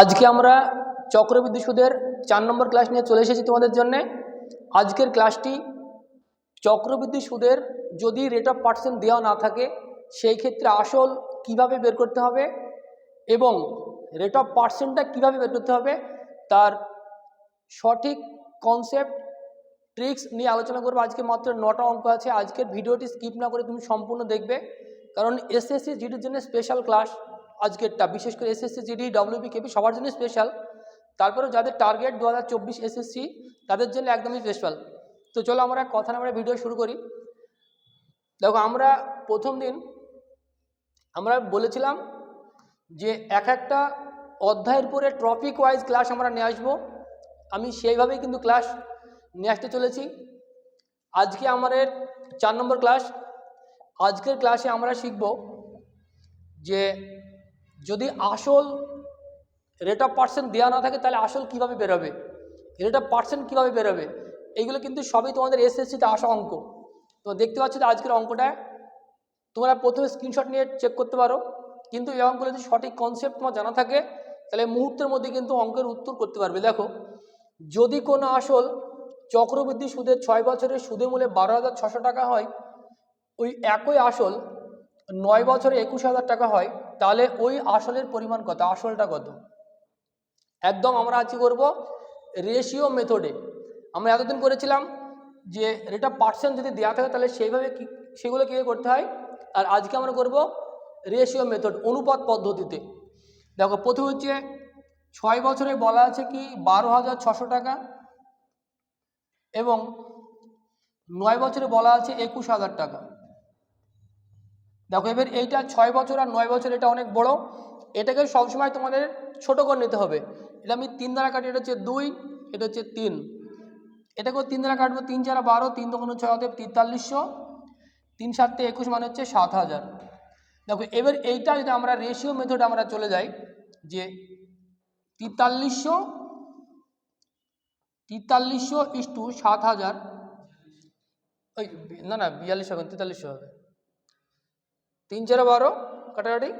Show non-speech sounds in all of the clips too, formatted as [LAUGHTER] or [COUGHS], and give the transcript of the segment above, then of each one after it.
আজকে আমরা চক্রবৃদ্ধি সুদের চার নম্বর ক্লাস নিয়ে চলে এসেছি তোমাদের জন্যে। আজকের ক্লাসটি চক্রবৃদ্ধি সুদের যদি রেট অফ পার্সেন্ট দেওয়া না থাকে, সেই ক্ষেত্রে আসল কীভাবে বের করতে হবে এবং রেট অফ পার্সেন্টটা কীভাবে বের করতে হবে, তার সঠিক কনসেপ্ট ট্রিক্স নিয়ে আলোচনা করব। আজকে মাত্র নটা অঙ্ক আছে, আজকের ভিডিওটি স্কিপ না করে তুমি সম্পূর্ণ দেখবে। কারণ এসএসসি জিডির জন্য স্পেশাল ক্লাস আজকেরটা, বিশেষ করে এসএসসি জিডি ডব্লিউবি কেপি সবার জন্য স্পেশাল তারপরেও যাদের টার্গেট দু হাজার চব্বিশ এসএসসি তাদের জন্য একদমই স্পেশাল তো চলো আমরা কথা না আমরা ভিডিও শুরু করি। দেখো, আমরা প্রথম দিন আমরা বলেছিলাম যে এক একটা অধ্যায়ের পরে টপিক ওয়াইজ ক্লাস আমরা নিয়ে আসব। আমি সেইভাবেই কিন্তু ক্লাস নিয়ে আসতে চলেছি। আজকে আমাদের চার নম্বর ক্লাস আজকের ক্লাসে আমরা শিখব যে যদি আসল রেট অফ পার্সেন্ট দেওয়া না থাকে, তাহলে আসল কীভাবে বেরোবে? রেট অফ পার্সেন্ট কীভাবে বেরোবে? এইগুলো কিন্তু সবই তোমাদের এসএসসিতে আসা অঙ্ক। তো দেখতে পাচ্ছ যে আজকের অঙ্কটা তোমরা প্রথমে স্ক্রিনশট নিয়ে চেক করতে পারো। কিন্তু এই অঙ্কগুলো যদি সঠিক কনসেপ্ট তোমার জানা থাকে, তাহলে মুহূর্তের মধ্যে কিন্তু অঙ্কের উত্তর করতে পারবে। দেখো, যদি কোনো আসল চক্রবৃদ্ধি সুদের ছয় বছরের সুদের মূল্যে বারো হাজার ছশো টাকা হয়, ওই একই আসল নয় বছরে একুশ হাজার টাকা হয় তাহলে ওই আসলের পরিমাণ কত? আসলটা কত? একদম আমরা আজকে করব রেশিও মেথডে আমরা এতদিন করেছিলাম যে অফ পার্সেন্ট যদি দেওয়া থাকে তাহলে সেইভাবে সেগুলো কী করতে হয়? আর আজকে আমরা করব রেশিও মেথড অনুপাত পদ্ধতিতে। দেখো, প্রথমে হচ্ছে ছয় বছরে বলা আছে কি, বারো হাজার ছশো টাকা এবং নয় বছরে বলা আছে একুশ হাজার টাকা। দেখো, এবার এইটা ছয় বছর আর নয় বছর, এটা অনেক বড়। এটাকে সবসময় তোমাদের ছোট করে নিতে হবে। এটা আমি তিন দ্বারা কাটি, এটা হচ্ছে দুই, এটা হচ্ছে তিন। এটাকেও তিন দ্বারা কাটবো, তিন চারা বারো, তিন দোকান ছয় অতএব তেতাল্লিশশো। তিন সাতটে একুশ মানে হচ্ছে সাত হাজার। দেখো, এবার এইটা যদি আমরা রেশিও মেথডে আমরা চলে যাই, যে তেতাল্লিশশো তেতাল্লিশশো ইস টু সাত হাজার। ওই, না না বিয়াল্লিশশো তেতাল্লিশশো হবে। তিন চারে বারো, কাটাকাটি?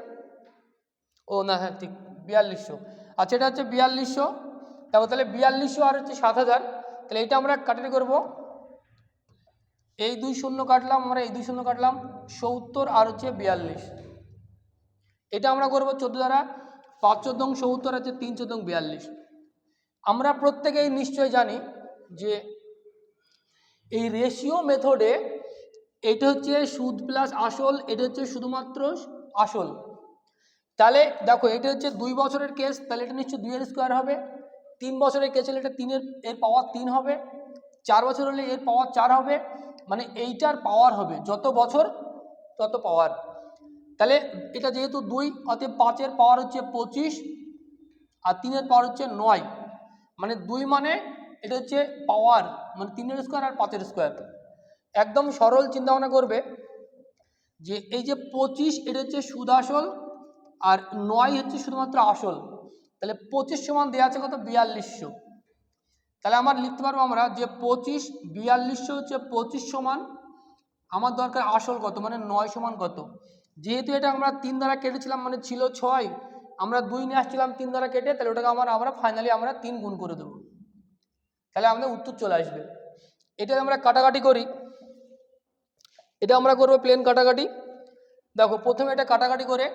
ও না হ্যাঁ ঠিক, বিয়াল্লিশশো। আচ্ছা এটা হচ্ছে বিয়াল্লিশশো। তারপর তাহলে বিয়াল্লিশশো আর হচ্ছে সাত হাজার। তাহলে এটা আমরা কাটারি করব। এই দুই শূন্য কাটলাম, আমরা এই দুই শূন্য কাটলাম, সত্তর আর হচ্ছে বিয়াল্লিশ। এটা আমরা করব চোদ্দ দ্বারা, পাঁচ চোদ্দং সত্তর আছে তিন চোদ্দং বিয়াল্লিশ। আমরা প্রত্যেকেই নিশ্চয় জানি যে এই রেশিও মেথডে এটা হচ্ছে সুদ প্লাস আসল, এটা হচ্ছে শুধুমাত্র আসল। তাহলে দেখো, এটা হচ্ছে দুই বছরের কেস তাহলে এটা নিশ্চয় দুইয়ের স্কোয়ার হবে। তিন বছরের কেস হলে এটা তিনের, এর পাওয়ার তিন হবে। চার বছর হলে এর পাওয়ার চার হবে। মানে এইটার পাওয়ার হবে, যত বছর তত পাওয়ার তাহলে এটা যেহেতু দুই, অতএব পাঁচের পাওয়ার হচ্ছে পঁচিশ, আর তিনের পাওয়ার হচ্ছে নয়। মানে দুই মানে এটা হচ্ছে পাওয়ার মানে তিনের স্কোয়ার আর পাঁচের স্কোয়ার একদম সরল চিন্তাভাবনা করবে যে এই যে পঁচিশ, এটা হচ্ছে সুদ আসল আর নয় হচ্ছে শুধুমাত্র আসল। তাহলে পঁচিশ সমান দেওয়া আছে কত? বিয়াল্লিশশো। তাহলে আমার লিখতে পারব আমরা যে পঁচিশ, বিয়াল্লিশশো হচ্ছে পঁচিশ সমান, আমার দরকার আসল কত? মানে নয় সমান কত? যেহেতু এটা আমরা তিন দ্বারা কেটেছিলাম মানে ছিল ছয়, আমরা দুই নিয়ে আসছিলাম তিন দ্বারা কেটে, তাহলে ওটাকে আমার, আমরা ফাইনালি আমরা তিন গুণ করে দেবো। তাহলে আমাদের উত্তর চলে আসবে। এটা আমরা কাটাকাটি করি। এটা আমরা করব প্লেন কাটাকাটি। দেখো, প্রথমে এটা কাটাকাটি করে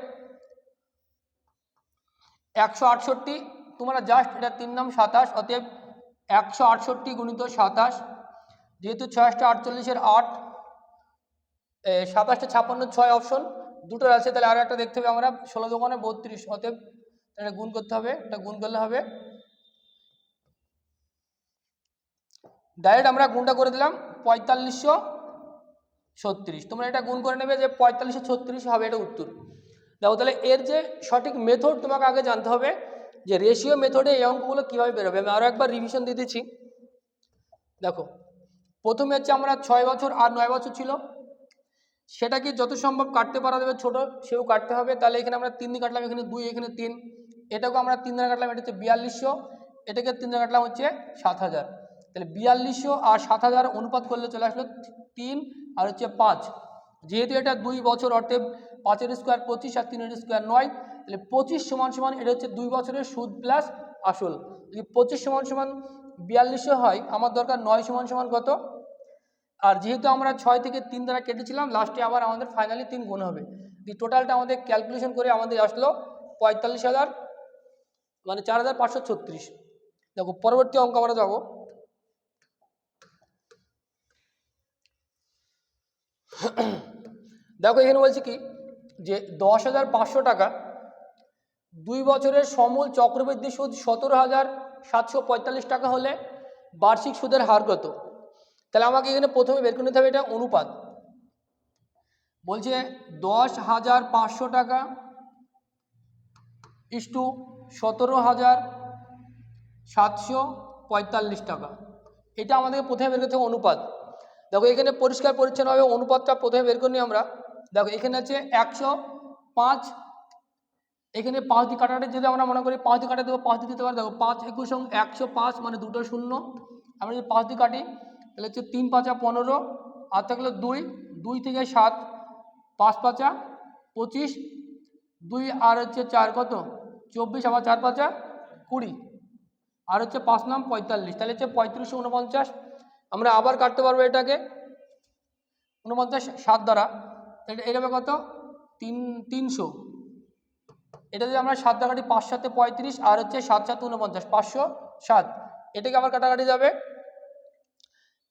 একশো আটষট্টি, তোমরা জাস্ট এটা তিন নাম সাতাশ, অতএব একশো আটষট্টি গুণিত সাতাশ, যেহেতু ছয়শটা আটচল্লিশের আট সাতাশটা ছাপ্পান্ন, ছয় অপশন দুটো আছে, তাহলে আরও একটা দেখতে হবে আমরা, ষোলো দোকানে বত্রিশ, অতএব এটা গুণ করতে হবে, এটা গুণ করলে হবে। ডাইরেক্ট আমরা গুণটা করে দিলাম, পঁয়তাল্লিশশো ছত্রিশ। তোমরা এটা গুণ করে নেবে যে পঁয়তাল্লিশশো ছত্রিশ হবে এটা উত্তর। দেখো তাহলে এর যে সঠিক মেথড তোমাকে আগে জানতে হবে যে রেশিও মেথডে এই অঙ্কগুলো কীভাবে বেরোবে আমি আরও একবার রিভিশন দিয়ে দিচ্ছি। দেখো, প্রথমে হচ্ছে আমরা ছয় বছর আর নয় বছর ছিল। সেটাকে যত সম্ভব কাটতে পারা যাবে ছোটো, সেও কাটতে হবে। তাহলে এখানে আমরা তিন দিন কাটলাম, এখানে দুই, এখানে তিন। এটাকে আমরা তিন দিনে কাটলাম, এটা হচ্ছে বিয়াল্লিশশো। এটাকে তিন দিনে কাটলাম হচ্ছে সাত হাজার। তাহলে বিয়াল্লিশশো আর সাত হাজার অনুপাত করলে চলে আসলো তিন আর হচ্ছে পাঁচ। যেহেতু এটা দুই বছর অর্থে পাঁচের স্কোয়ার পঁচিশ আর তিনের স্কোয়ার নয়, তাহলে পঁচিশ সমান সমান এটা হচ্ছে দুই বছরের সুদ প্লাস আসল। যদি পঁচিশ সমান সমান বিয়াল্লিশশো হয়, আমার দরকার নয় সমান সমান কত? আর যেহেতু আমরা ছয় থেকে তিন দ্বারা কেটেছিলাম লাস্টে আবার আমাদের ফাইনালি তিন গুণ হবে। দি টোটালটা আমাদের ক্যালকুলেশন করে আমাদের আসলো পঁয়তাল্লিশ হাজার মানে চার হাজার পাঁচশো ছত্রিশ। দেখো, পরবর্তী অঙ্ক আমরা যাব। [COUGHS] দেখো, এখানে বলছি কি? যে দশ হাজার পাঁচশো টাকা দুই বছরের সমূল চক্রবৃদ্ধি সুদ সতেরো হাজার সাতশো পঁয়তাল্লিশ টাকা হলে বার্ষিক সুদের হার কত? তাহলে আমাকে এখানে প্রথমে বের করে নিতে হবে, এটা অনুপাত। বলছে দশ হাজার পাঁচশো টাকা ইস্টু সতেরো হাজার সাতশো পঁয়তাল্লিশ টাকা। এটা আমাদেরকে প্রথমে বের করতে হবে, অনুপাত। দেখো এখানে পরিষ্কার পরিচ্ছন্নভাবে অনুপাতটা প্রথমে বের করে আমরা। দেখো এখানে আছে একশো পাঁচ। এখানে পাঁচ দিয়ে কাটাটা যদি আমরা মনে করি পাঁচ দিয়ে কাটা দেবো, পাঁচ দিতে পারি, দেখো পাঁচ একুশ একশো পাঁচ মানে দুটো শূন্য। আমরা যদি পাঁচ দিয়ে কাটি, তাহলে হচ্ছে তিন পাঁচা পনেরো, আর থাকল দুই দুই থেকে সাত, পাঁচ পাঁচা পঁচিশ, দুই আর হচ্ছে চার কত? চব্বিশ আবার চার পাঁচা কুড়ি। আর হচ্ছে পাঁচ নাম পঁয়তাল্লিশ, তাহলে হচ্ছে পঁয়ত্রিশশো উনপঞ্চাশ আমরা আবার কাটতে পারব এটাকে। উনপঞ্চাশ সাত দ্বারা এটা এটা হবে কত? তিন, তিনশো। এটা যদি আমরা সাত দ্বারা কাটি পাঁচ সাতে পঁয়ত্রিশ, আর হচ্ছে সাত সাত উনপঞ্চাশ, পাঁচশো সাত। এটাকে আবার কাটাকাটি যাবে।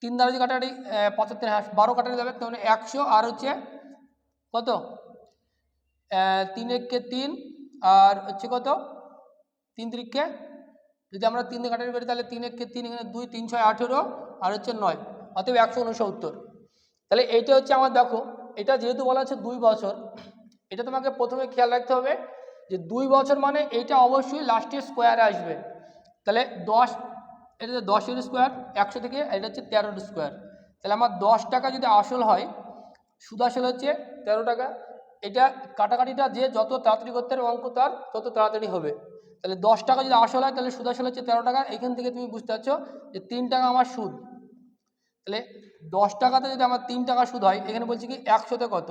তিন দ্বারা যদি কাটাকাটি পঁচাত্তর হ্যাঁ বারো কাটাকাটি যাবে, তাহলে একশো, আর হচ্ছে কত? তিন এককে তিন, আর হচ্ছে কত? তিন তিরিককে যদি আমরা তিন দিয়ে কাটাকাটি করি, তাহলে তিন এককে তিন এখানে দুই, তিন, ছয়, আঠেরো, আর হচ্ছে নয়। অতএব একশো উনসত্তর। তাহলে এইটা হচ্ছে আমার, দেখো, এটা যেহেতু বলা হচ্ছে দুই বছর, এটা তোমাকে প্রথমে খেয়াল রাখতে হবে যে দুই বছর মানে এইটা অবশ্যই লাস্টে স্কোয়ারে আসবে। তাহলে দশ, এটা হচ্ছে দশের স্কোয়ার একশো থেকে এটা হচ্ছে তেরোর স্কোয়ার তাহলে আমার দশ টাকা যদি আসল হয় সুদ আসল হচ্ছে তেরো টাকা, এটা কাটাকাটিটা যে যত তাড়াতাড়ি করতে পারবে অঙ্ক তার তত তাড়াতাড়ি হবে। তাহলে দশ টাকা যদি আসল হয় তাহলে সুদ আসল হচ্ছে তেরো টাকা। এখান থেকে তুমি বুঝতে পারছ যে তিন টাকা আমার সুদ। তাহলে দশ টাকাতে যদি আমার তিন টাকা সুদ হয়, এখানে বলছি কি একশোতে কত?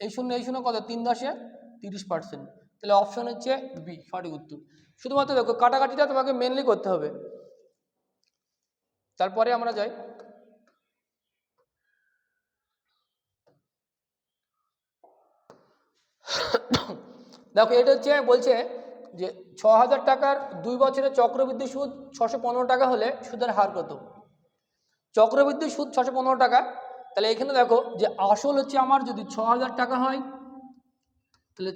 এই শূন্য এই শূন্য কত? তিন দশে তিরিশ পার্সেন্ট তাহলে অপশন হচ্ছে বি সঠিক উত্তর। শুধুমাত্র দেখো, কাটাকাটিটা তোমাকে মেনলি করতে হবে। তারপরে আমরা যাই। দেখো, এটা হচ্ছে, বলছে যে ছ হাজার টাকার দুই বছরের চক্রবৃদ্ধি সুদ ছশো পনেরো টাকা হলে সুদের হার কত? চক্রবৃদ্ধি সুদ ছশো পনেরো টাকা। তাহলে এখানে দেখো যে আসল হচ্ছে আমার যদি ছ হাজার টাকা হয়, তাহলে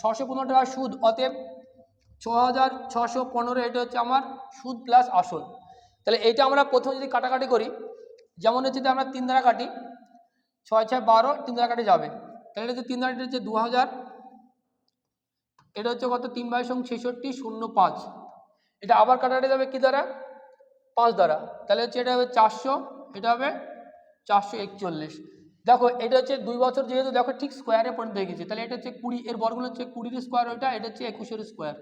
ছশো পনেরো টাকা সুদ অতএব ছ হাজার ছশো পনেরো এটা হচ্ছে আমার সুদ প্লাস আসল। তাহলে এইটা আমরা প্রথমে যদি কাটাকাটি করি, যেমন হচ্ছে যদি আমরা তিন দ্বারা কাটি, ছয় ছয়, বারো, তিন দ্বারা কাটি যাবে। তাহলে এটা হচ্ছে তিন দ্বারা হচ্ছে দু হাজার এটা হচ্ছে কত? তিন বাইশ ছেষট্টি, শূন্য পাঁচ। এটা আবার কাটাকাটি যাবে কি দ্বারা? পাঁচ দ্বারা। তাহলে হচ্ছে এটা হবে চারশো, এটা হবে চারশো একচল্লিশ। দেখো, এটা হচ্ছে দুই বছর যেহেতু দেখো ঠিক স্কোয়ারে পরিণত হয়ে গেছে। তাহলে এটা হচ্ছে কুড়ি, এর বর্গগুলো হচ্ছে কুড়ির স্কোয়ার ওইটা এটা হচ্ছে একুশের স্কোয়ার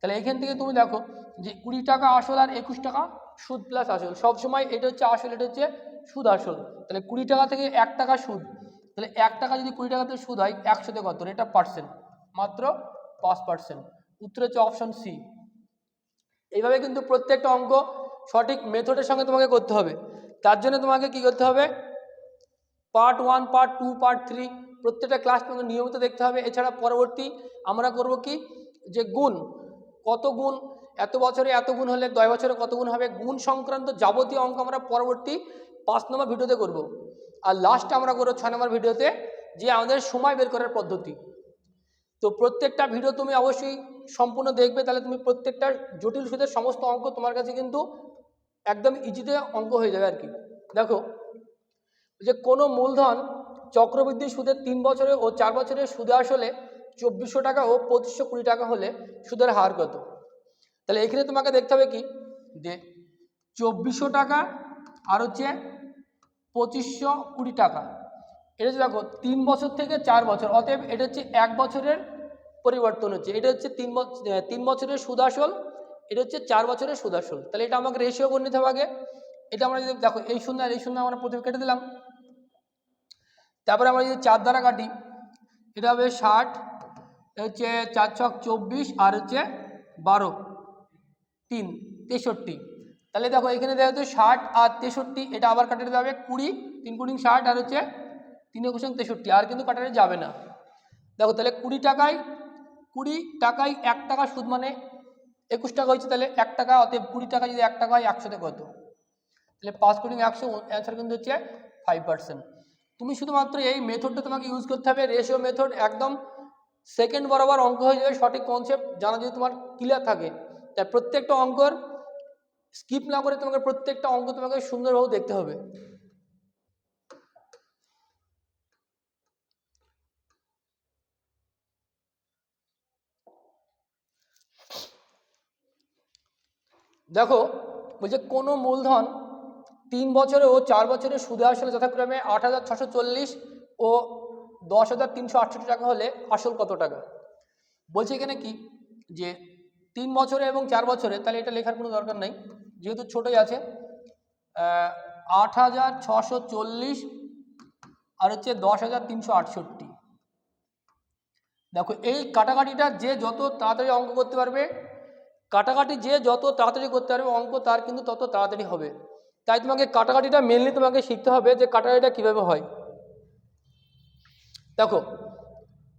তাহলে এখান থেকে তুমি দেখো যে কুড়ি টাকা আসল আর একুশ টাকা সুদ প্লাস আসল। সব সময় এটা হচ্ছে আসল, এটা হচ্ছে সুদ আসল। তাহলে কুড়ি টাকা থেকে এক টাকা সুদ। তাহলে এক টাকা যদি কুড়ি টাকাতে সুদ হয়, একশোতে কত? এটা পার্সেন্ট মাত্র পাঁচ পার্সেন্ট উত্তর হচ্ছে অপশন সি এইভাবে কিন্তু প্রত্যেকটা অঙ্ক সঠিক মেথডের সঙ্গে তোমাকে করতে হবে। তার জন্য তোমাকে কি করতে হবে? Part one part two part three প্রত্যেকটা ক্লাস তোমাকে নিয়মিত দেখতে হবে। এছাড়া পরবর্তী আমরা করব কি? যে গুণ, কত গুণ, এত বছরে এত গুণ হলে দশ বছরে কত গুণ হবে? গুণ সংক্রান্ত যাবতীয় অঙ্ক আমরা পরবর্তী পাঁচ নম্বর ভিডিওতে করব। আর লাস্ট আমরা করব ছয় নম্বর ভিডিওতে যে আমাদের সময় বের করার পদ্ধতি। তো প্রত্যেকটা ভিডিও তুমি অবশ্যই সম্পূর্ণ দেখবে, তাহলে তুমি প্রত্যেকটা জটিল সুদের সমস্ত অঙ্ক তোমার কাছে কিন্তু একদম ইজিতে অঙ্ক হয়ে যাবে আর কি। দেখো, যে কোনো মূলধন চক্রবৃদ্ধি সুদের তিন বছরে ও চার বছরের সুদে আসলে চব্বিশশো টাকা ও পঁচিশশো কুড়ি টাকা হলে সুদের হার কত? তাহলে এখানে তোমাকে দেখতে হবে কি? যে চব্বিশশো টাকা আর হচ্ছে পঁচিশশো কুড়ি টাকা। এটা হচ্ছে দেখো, তিন বছর থেকে চার বছর, অতএব এটা হচ্ছে এক বছরের পরিবর্তন হচ্ছে। এটা হচ্ছে তিন তিন বছরের সুদ আসল এটা হচ্ছে চার বছরের সুদ আসল তাহলে এটা আমাকে রেশিও করে নিতে হবে আগে। এটা আমরা যদি দেখো, এই শূন্য আর এই শূন্য আমরা প্রথমে কেটে দিলাম। তারপরে আমরা যদি চার দ্বারা কাটি, এটা হবে ষাট হচ্ছে চার ছক চব্বিশ আর হচ্ছে বারো, তিন, তেষট্টি। তাহলে দেখো, এখানে দেখা যাচ্ছে ষাট আর তেষট্টি, এটা আবার কাটাতে যাবে কুড়ি, তিন কুড়ি ষাট আর হচ্ছে তিন একুশ তেষট্টি, আর কিন্তু কাটাতে যাবে না। দেখো, তাহলে কুড়ি টাকায় কুড়ি টাকায় এক টাকা সুদ মানে একুশ টাকা হয়েছে, তাহলে এক টাকা, অতএব কুড়ি টাকা যদি এক টাকা হয় একশোতে কত তাহলে পাঁচ কোটি একশো অ্যান্সার কিন্তু হচ্ছে ফাইভ পার্সেন্ট তুমি শুধুমাত্র এই মেথডটা তোমাকে ইউজ করতে হবে রেশিও মেথড একদম সেকেন্ড বরাবর অঙ্ক হয়ে যাবে, সঠিক কনসেপ্ট জানা যদি তোমার ক্লিয়ার থাকে তাই প্রত্যেকটা অঙ্কর স্কিপ না করে তোমাকে প্রত্যেকটা অঙ্ক তোমাকে সুন্দরভাবে দেখতে হবে। দেখো, বলছে কোনো মূলধন তিন বছরে ও চার বছরে সুদে আসলে যথাক্রমে আট হাজার ছশো চল্লিশ ও দশ হাজার তিনশো আটষট্টি টাকা হলে আসল কত টাকা? বলছে এখানে কি? যে তিন বছরে এবং চার বছরে, তাহলে এটা লেখার কোনো দরকার নেই। যেহেতু ছোটোই আছে আট হাজার ছশো চল্লিশ আর হচ্ছে দশ হাজার তিনশো আটষট্টি। দেখো, এই কাটাকাটিটা যে যত তাড়াতাড়ি অঙ্ক করতে পারবে কাটাকাটি যে যত তাড়াতাড়ি করতে পারবে অঙ্ক তার কিন্তু তত তাড়াতাড়ি হবে। তাই তোমাকে কাটাকাটিটা মেনলি তোমাকে শিখতে হবে যে কাটাকাটিটা কীভাবে হয়। দেখো,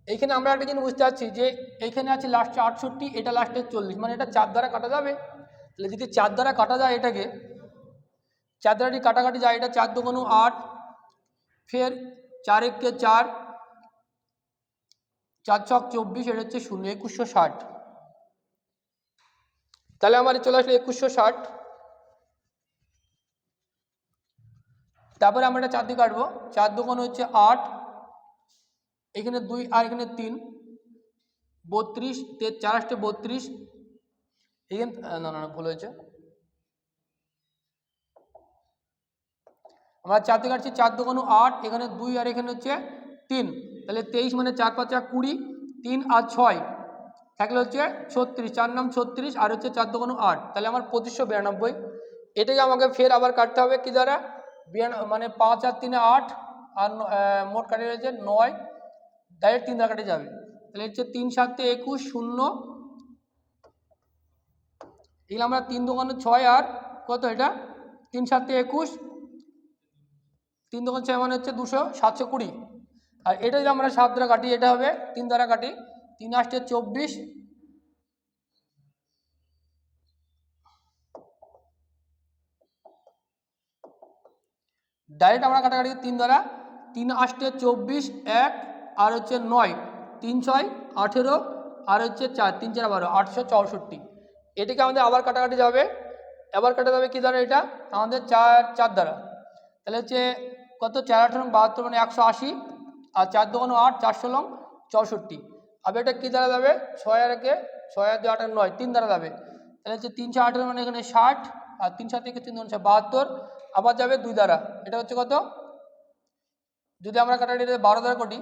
এইখানে আমরা একটা জিনিস বুঝতে পারছি যে এইখানে আছে লাস্টে আটষট্টি, এটা লাস্টে চল্লিশ। মানে এটা চার দ্বারা কাটা যাবে। তাহলে যদি চার দ্বারা কাটা যায় এটাকে, চার দ্বারাটি কাটাকাটি যায়, এটা চার দুগুণ আট, ফের চার এককে চার চার ছক চব্বিশ, এটা হচ্ছে শূন্য, একুশশো ষাট। তাহলে আমার চলে আসলো একুশশো ষাট। তারপরে আমরা এটা চার দিয়ে কাটবো। চার দোকান হচ্ছে আট। এখানে দুই আর এখানে তিন। বত্রিশ, তে চার আসতে বত্রিশ। এখানে না না ভুল হয়েছে। আমরা চার দিয়ে কাটছি, চার দোকানো আট, এখানে দুই আর এখানে হচ্ছে তিন। তাহলে তেইশ মানে চার পাঁচা কুড়ি, তিন আর ছয়। থাকলে হচ্ছে ছত্রিশ, চার নাম ছত্রিশ আর হচ্ছে চার দোকানো আট। তাহলে আমার পঁচিশশো বিরানব্বই। এটাকে আমাকে ফের আবার কাটতে হবে কি দ্বারা? মানে পাঁচ আর তিনে আট আর মোট কাটে রয়েছে নয়। ডাইরেক্ট তিন দ্বারা কাটে যাবে। তাহলে হচ্ছে তিন সাতে একুশ শূন্য। এগুলো আমরা তিন দোকানে ছয় আর কত এটা? তিন সাতে একুশ। তিন দোকান ছয় মানে হচ্ছে দুশো সাতশো কুড়ি। আর এটা যদি আমরা সাত দ্বারা কাটি, এটা হবে তিন দ্বারা কাটি তিন আষ্টে চব্বিশ। ডাইরেক্ট আমরা কাটাকাটি তিন দ্বারা, তিন আষ্টে চব্বিশ, এক, আর হচ্ছে নয়, তিন ছয়, আঠেরো, আর হচ্ছে চার, তিন চার বারো, আটশো চৌষট্টি। এটাকে আমাদের আবার কাটাকাটি যাবে। আবার কাটা যাবে কী দ্বারা এটা? আমাদের চার চার দ্বারা। তাহলে হচ্ছে কত? চার আঠারো, বাহাত্তর মানে একশো আশি, আর চার দোকানো আট, চারশো লং চৌষট্টি। আবার এটা কী দ্বারা যাবে ছয় আর একে ছয় আর দুই আঠারো নয় তিন দ্বারা যাবে তাহলে হচ্ছে তিনশো আঠারো মানে এখানে ষাট আর তিন সাত থেকে তিন দুশো বাহাত্তর আবার যাবে দুই দ্বারা এটা হচ্ছে কত যদি আমরা কাটাটি বারো দ্বারা করি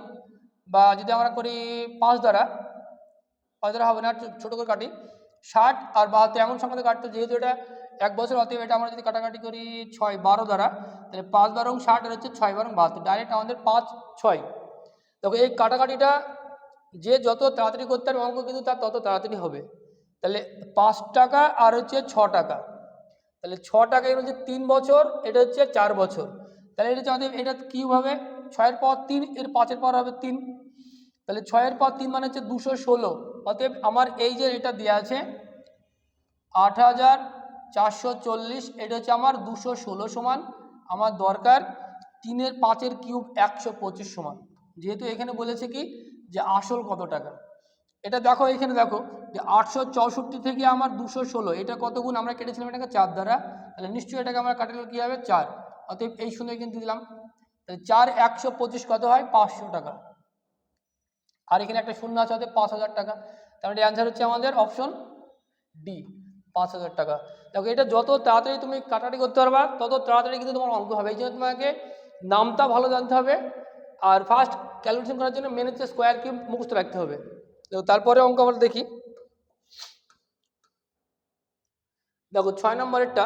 বা যদি আমরা করি পাঁচ দ্বারা পাঁচ দ্বারা হবে না ছোটো করে কাটি ষাট আর বাহাত্তর এমন সংখ্যাতে কাটতো যেহেতু এটা এক বছর অতএব এটা আমরা যদি কাটাকাটি করি ছয় বারো দ্বারা তাহলে পাঁচ বারং ষাট হচ্ছে ছয় বারং বাহাত্তর ডাইরেক্ট আমাদের পাঁচ ছয় দেখো এই কাটাকাটিটা যে যত তাড়াতাড়ি করতে পারবে অঙ্ক কিন্তু তার তত তাড়াতাড়ি হবে। তাহলে পাঁচ টাকা আর হচ্ছে ছ টাকা। তাহলে ছ টাকা এর হচ্ছে তিন বছর, এটা হচ্ছে চার বছর। তাহলে এটা হচ্ছে এটা কী হবে, ছয়ের পর তিন, এর পাঁচের পর হবে তিন। তাহলে ছয়ের পর তিন মানে হচ্ছে দুশো ষোলো। অতএব আমার এই যে এটা দেওয়া আছে, আট হাজার চারশো চল্লিশ, এটা হচ্ছে আমার দুশো ষোলো সমান। আমার দরকার তিনের পাঁচের কিউব একশো পঁচিশ সমান। যেহেতু এখানে বলেছে কি যে আসল কত টাকা? এটা দেখো এখানে দেখো যে আটশো চৌষট্টি থেকে আমার দুশো ষোলো, এটা কত গুণ? আমরা কেটেছিলাম এটাকে চার দ্বারা। তাহলে নিশ্চয়ই এটাকে আমরা কাটালে কী হবে? চার। অতএব এই শূন্য কিন্তু দিলাম। তাহলে চার একশো পঁচিশ কত হয়? পাঁচশো টাকা। আর এখানে একটা শূন্য আছে, অতএব পাঁচ হাজার টাকা। তাহলে অ্যান্সার হচ্ছে আমাদের অপশন ডি পাঁচ হাজার টাকা। দেখো, এটা যত তাড়াতাড়ি তুমি কাটাটি করতে পারবা, তত তাড়াতাড়ি কিন্তু তোমার অঙ্ক হবে। এই জন্য তোমাকে নামটা ভালো জানতে হবে। আর ফার্স্ট ক্যালকুলেশন করার জন্য মেন হচ্ছে স্কোয়ার কিউব মুখস্থ রাখতে হবে। তো তারপরে অঙ্ক আমরা দেখি। দেখো, ছয় নম্বরেরটা।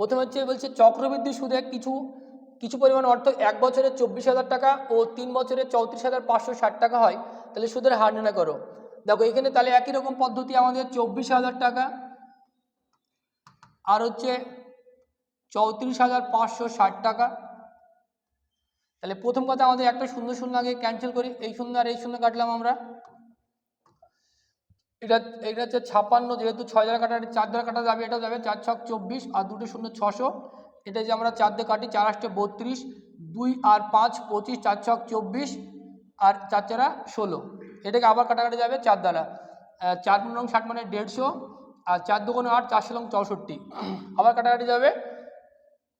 প্রথমে হচ্ছে বলছে চক্রবৃদ্ধি সুদে কিছু কিছু পরিমাণ অর্থ এক বছরে চব্বিশ হাজার টাকা ও তিন বছরে চৌত্রিশ হাজার পাঁচশো ষাট টাকা হয়। তাহলে সুদের হার নির্ণয় করো। দেখো, এখানে তাহলে একই রকম পদ্ধতি আমাদের চব্বিশ হাজার টাকা, আর হচ্ছে চৌত্রিশ হাজার পাঁচশো ষাট টাকা। তাহলে প্রথম কথা আমাদের একটা শূন্য শূন্য আগে ক্যান্সেল করি। এই শূন্য আর এই শূন্য কাটলাম আমরা। এটা এটা হচ্ছে ছাপ্পান্ন, যেহেতু ছয় দ্বারা কাটা, চার দ্বারা কাটা যাবে, এটা যাবে চার ছক চব্বিশ আর দুটো শূন্য ছশো। এটা যে আমরা চার দিয়ে কাটি, চার আষ্টে বত্রিশ, দুই আর পাঁচ পঁচিশ, চার ছক চব্বিশ আর চার চারা ষোলো। এটাকে আবার কাটাকাটি যাবে চার দ্বারা। চার পনেরো ষাট মানে দেড়শো আর চার দুগুণে আট, চারশো লং চৌষট্টি। আবার কাটাকাটি যাবে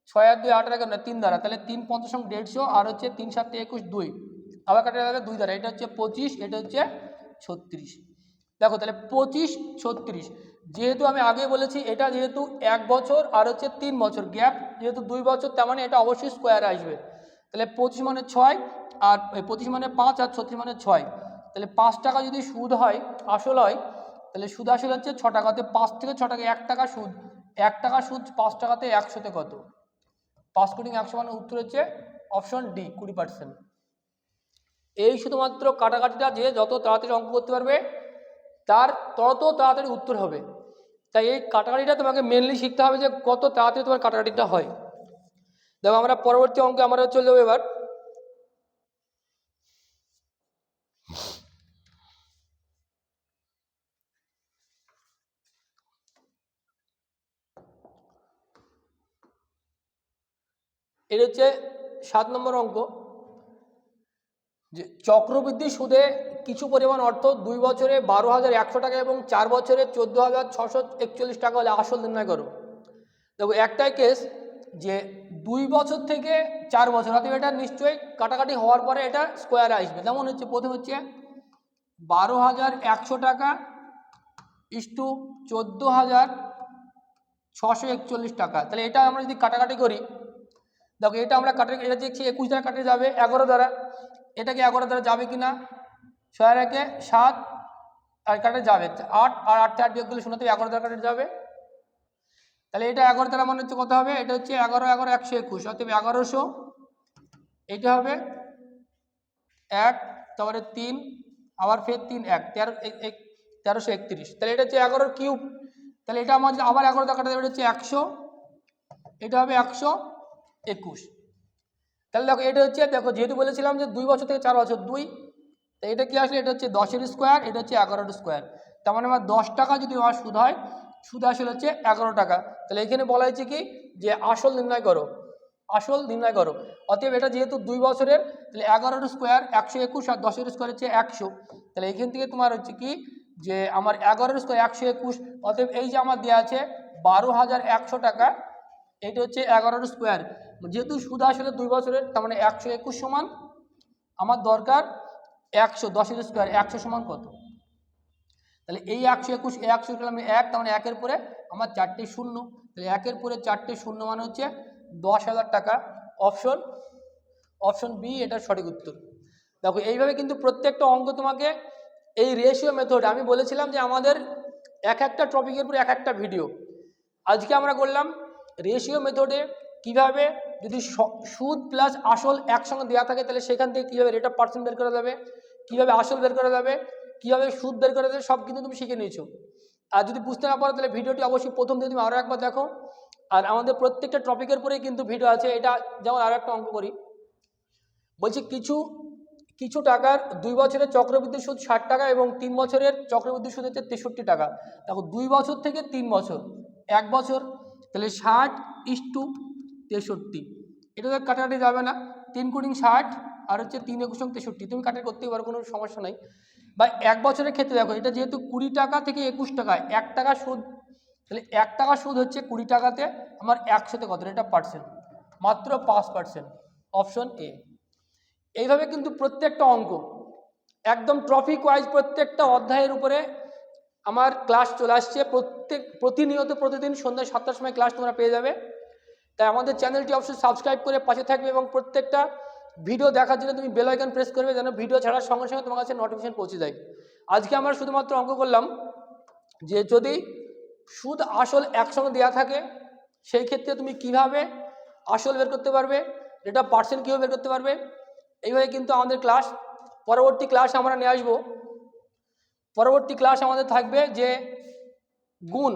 ছয় আর দুই, আট আর না তিন দ্বারা, তাহলে তিন পঞ্চাশ দেড়শো আর হচ্ছে তিন সাতে একুশ দুই। আবার কাটা যাবে দুই দ্বারা, এটা হচ্ছে পঁচিশ, এটা হচ্ছে ছত্রিশ। দেখো তাহলে পঁচিশ, ছত্রিশ। যেহেতু আমি আগে বলেছি এটা যেহেতু এক বছর আর হচ্ছে তিন বছর, গ্যাপ যেহেতু দুই বছর, তার মানে এটা অবশ্যই স্কোয়ারে আসবে। তাহলে পঁচিশ মানে ছয় আর পঁচিশ মানে পাঁচ আর ছত্রিশ মানে ছয়। তাহলে পাঁচ টাকা যদি সুদ হয়, আসল হয়, তাহলে সুদ আসল হচ্ছে ছ টাকাতে পাঁচ থেকে ছ টাকা, এক টাকা সুদ। এক টাকা সুদ পাঁচ টাকাতে একশোতে কত? পাঁচ কোটিং একশো মানে উত্তর হচ্ছে অপশন ডি কুড়ি পার্সেন্ট এই শুধুমাত্র কাটাকাটিটা যে যত তাড়াতাড়ি অঙ্ক করতে পারবে, তার তত তাড়াতাড়ি উত্তর হবে। তাই এই কাটাকাটিটা তোমাকে মেনলি শিখতে হবে যে কত তাড়াতাড়ি তোমার কাটাকাটিটা হয়। দেখো আমরা পরবর্তী অঙ্কে আমরা চলে যাব এবার। এটা হচ্ছে সাত নম্বর অঙ্ক। যে চক্রবৃদ্ধি সুদে কিছু পরিমাণ অর্থ দুই বছরে বারো হাজার একশো টাকা এবং চার বছরে চোদ্দ হাজার ছশো একচল্লিশ টাকা হলে আসল নির্ণয় করো। দেখো, একটাই কেস যে দুই বছর থেকে চার বছর, অর্থাৎ এটা নিশ্চয়ই কাটাকাটি হওয়ার পরে এটা স্কোয়ারে আসবে। যেমন হচ্ছে, প্রথম হচ্ছে বারো হাজার একশো টাকা ইস্টু চোদ্দ হাজার ছশো একচল্লিশ টাকা। তাহলে এটা আমরা যদি কাটাকাটি করি দেখো, এটা আমরা কাটে এটা দেখছি একুশ দ্বারা কাটে যাবে, এগারো দ্বারা। এটাকে এগারো দ্বারা যাবে কি না ছয় একে সাত আর কাটে যাবে। আট আর আটটা আট বিয়োগ করলে শূন্য এগারো দ্বারা কাটে যাবে। তাহলে এটা এগারো দ্বারা মনে হচ্ছে কত হবে? এটা হচ্ছে এগারো এগারো, একশো একুশ। অর্থাৎ এগারোশো এটা হবে এক, তারপরে তিন, আবার ফের তিন, এক, তেরো তেরোশো একত্রিশ। তাহলে এটা হচ্ছে এগারোর কিউব তাহলে এটা আমাদের আবার এগারো দ্বারা কাটা যাবে, এটা হচ্ছে একশো। এটা হবে একশো। একুশ। তাহলে দেখো, এটা হচ্ছে, দেখো, যেহেতু বলেছিলাম যে দুই বছর থেকে চার বছর, দুই, তো এটা কি আসলে, এটা হচ্ছে দশের স্কোয়ার এটা হচ্ছে এগারোর স্কোয়ার তার মানে আমার দশ টাকা যদি আমার সুদ হয়, সুদ আসলে হচ্ছে এগারো টাকা। তাহলে এখানে বলা হয়েছে কি? যে আসল নির্ণয় করো। আসল নির্ণয় করো। অতএব এটা যেহেতু দুই বছরের, তাহলে এগারোর স্কোয়ার একশো একুশ আর দশের স্কোয়ার হচ্ছে একশো। তাহলে এখান থেকে তোমার হচ্ছে কি? যে আমার এগারোর স্কোয়ার একশো একুশ, অতএব এই যে আমার দেওয়া আছে বারো হাজার একশো টাকা, এটা হচ্ছে এগারোর স্কোয়ার যেহেতু সুদ আসলে দুই বছরের, তার মানে একশো একুশ সমান, আমার দরকার একশো দশের স্কোয়ার, একশো সমান কত? তাহলে এই একশো একুশ একশো আমি এক, তার মানে একের পরে আমার চারটে শূন্য। তাহলে একের পরে চারটে শূন্য মানে হচ্ছে দশ হাজার টাকা। অপশন অপশন বি, এটার সঠিক উত্তর। দেখো, এইভাবে কিন্তু প্রত্যেকটা অঙ্ক তোমাকে এই রেশিও মেথড আমি বলেছিলাম যে আমাদের এক একটা টপিকের উপর এক একটা ভিডিও আজকে আমরা করলাম রেশিও মেথডে কীভাবে যদি সুদ প্লাস আসল একসঙ্গে দেওয়া থাকে, তাহলে সেখান থেকে কীভাবে রেট অফ পার্সেন্ট বের করা যাবে, কীভাবে আসল বের করা যাবে, কীভাবে সুদ বের করা যাবে, সব কিন্তু তুমি শিখে নিয়েছো। আর যদি বুঝতে না পারো, তাহলে ভিডিওটি অবশ্যই প্রথম থেকে তুমি আরও একবার দেখো। আর আমাদের প্রত্যেকটা টপিকের পরেই কিন্তু ভিডিও আছে, এটা যেমন আরও একটা অঙ্ক করি। বলছি কিছু কিছু টাকার দুই বছরের চক্রবৃদ্ধি সুদ ষাট টাকা এবং তিন বছরের চক্রবৃদ্ধি সুদ হচ্ছে তেষট্টি টাকা। দেখো, দুই বছর থেকে তিন বছর, এক বছর, তাহলে ষাট ইস টু তেষট্টি। এটা তো কাটাকাটি যাবে না। তিন কুড়ি ষাট আর হচ্ছে তিন একুশ তেষট্টি। তুমি কাটাকাটি করতেই পারো, কোনো সমস্যা নাই। বা এক বছরের ক্ষেত্রে দেখো, এটা যেহেতু কুড়ি টাকা থেকে একুশ টাকা, এক টাকা সুদ, তাহলে এক টাকা সুদ হচ্ছে কুড়ি টাকাতে আমার একশোতে কত? এটা পার্সেন্ট মাত্র পাঁচ পার্সেন্ট অপশন এ এইভাবে কিন্তু প্রত্যেকটা অঙ্ক, একদম ট্রফিক ওয়াইজ প্রত্যেকটা অধ্যায়ের উপরে আমার ক্লাস চলে আসছে। প্রত্যেক, প্রতিনিয়ত প্রতিদিন সন্ধ্যা সাতটার সময় ক্লাস তোমরা পেয়ে যাবে। তাই আমাদের চ্যানেলটি অবশ্যই সাবস্ক্রাইব করে পাশে থাকবে এবং প্রত্যেকটা ভিডিও দেখার জন্য তুমি বেল আইকন প্রেস করবে যেন ভিডিও ছাড়ার সঙ্গে সঙ্গে তোমার কাছে নোটিফিকেশন পৌঁছে যায়। আজকে আমরা শুধুমাত্র অঙ্ক করলাম যে যদি সুদ আসল একসঙ্গে দেওয়া থাকে, সেই ক্ষেত্রে তুমি কীভাবে আসল বের করতে পারবে অফ পার্সেন্ট কীভাবে বের করতে পারবে, এইভাবে কিন্তু আমাদের ক্লাস পরবর্তী ক্লাস আমরা নিয়ে আসব। পরবর্তী ক্লাস আমাদের থাকবে যে গুণ,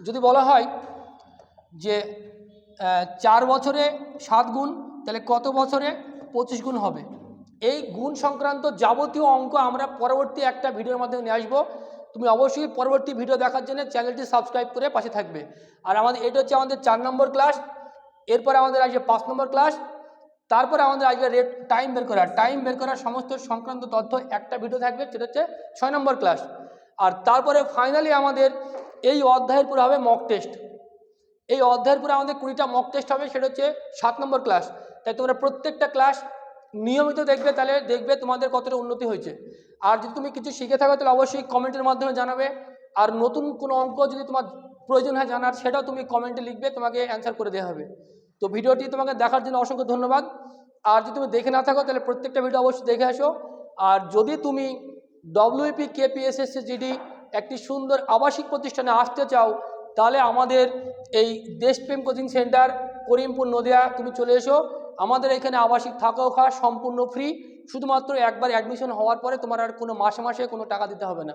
যদি বলা হয় যে চার বছরে সাত গুণ, তাহলে কত বছরে? পঁচিশ গুণ হবে। এই গুণ সংক্রান্ত যাবতীয় অঙ্ক আমরা পরবর্তী একটা ভিডিওর মাধ্যমে নিয়ে আসব। তুমি অবশ্যই পরবর্তী ভিডিও দেখার জন্য চ্যানেলটি সাবস্ক্রাইব করে পাশে থাকবে। আর আমাদের, এটা হচ্ছে আমাদের চার নম্বর ক্লাস এরপরে আমাদের আসবে পাঁচ নম্বর ক্লাস তারপরে আমাদের আসবে রেট টাইম বের করা। টাইম বের করার সমস্ত সংক্রান্ত তথ্য একটা ভিডিও থাকবে, সেটা হচ্ছে ছয় নম্বর ক্লাস আর তারপরে ফাইনালি আমাদের এই অধ্যায়ের পুরো হবে মক টেস্ট এই অধ্যায়ের পরে আমাদের কুড়িটা মক টেস্ট হবে, সেটা হচ্ছে সাত নম্বর ক্লাস তাই তোমরা প্রত্যেকটা ক্লাস নিয়মিত দেখবে, তাহলে দেখবে তোমাদের কতটা উন্নতি হয়েছে। আর যদি তুমি কিছু শিখে থাকো, তাহলে অবশ্যই কমেন্টের মাধ্যমে জানাবে। আর নতুন কোনো অঙ্ক যদি তোমার প্রয়োজন হয় জানার, সেটাও তুমি কমেন্টে লিখবে, তোমাকে অ্যান্সার করে দেওয়া হবে। তো ভিডিওটি তোমাকে দেখার জন্য অসংখ্য ধন্যবাদ। আর যদি তুমি দেখে না থাকো, তাহলে প্রত্যেকটা ভিডিও অবশ্যই দেখে আসো। আর যদি তুমি ডব্লিউপি কেপিএসএসসি জিডি একটি সুন্দর আবাসিক প্রতিষ্ঠানে আসতে চাও তাহলে আমাদের এই দেশপ্রেম কোচিং সেন্টার, করিমপুর, নদিয়া, তুমি চলে এসো। আমাদের এখানে আবাসিক থাকা খাওয়া সম্পূর্ণ ফ্রি শুধুমাত্র একবার অ্যাডমিশন হওয়ার পরে তোমার আর কোনো মাসে মাসে কোনো টাকা দিতে হবে না।